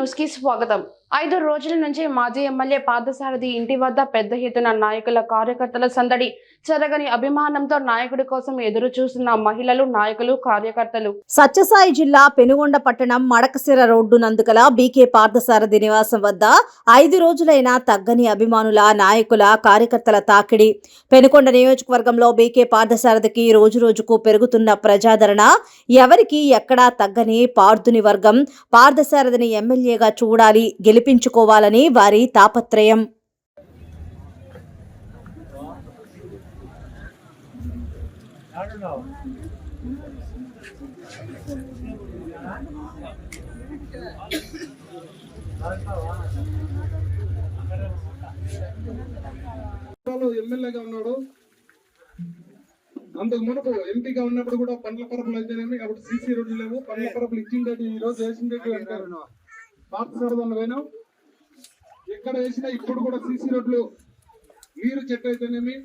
News కి స్వాగతం ఐదు రోజుల నుంచి మాజీ ఎమ్మెల్యే పార్థసారథి ఇంటి వద్ద పెద్ద ఎత్తున నాయకుల కార్యకర్తల సందడి చెరగని అభిమానంతో నాయకుడి కోసం ఎదురు చూస్తున్న మహిళలు నాయకులు కార్యకర్తలు. సత్యసాయి జిల్లా పెనుగొండ పట్టణం మడకసిర రోడ్డు నందుకల బీకే పార్థసారథి నివాసం వద్ద ఐదు రోజులైన తగ్గని అభిమానుల నాయకుల కార్యకర్తల తాకిడి. పెనుకొండ నియోజకవర్గంలో బీకే పార్థసారథికి రోజు రోజుకు పెరుగుతున్న ప్రజాదరణ ఎవరికి ఎక్కడా తగ్గని పార్థుని వర్గం పార్థసారథిని ఎమ్మెల్యేగా చూడాలి గెలిపించుకోవాలని వారి తాపత్రయం. ఎమ్మెల్యేగా ఉన్నాడు. అంతకు మునుపు ఎంపీగా ఉన్నప్పుడు కూడా పండ్ల పరపులు అయితేనేమి అప్పుడు సీసీ రోడ్లు లేవు. పండ్ల పరపులు ఇచ్చిండేటి ఈ రోజు వేసిండేటి అంటారు. పాతసారదన్న పోయినాం. ఎక్కడ వేసినా ఇప్పుడు కూడా సీసీ రోడ్లు నీరు చెట్టు అయితేనేమి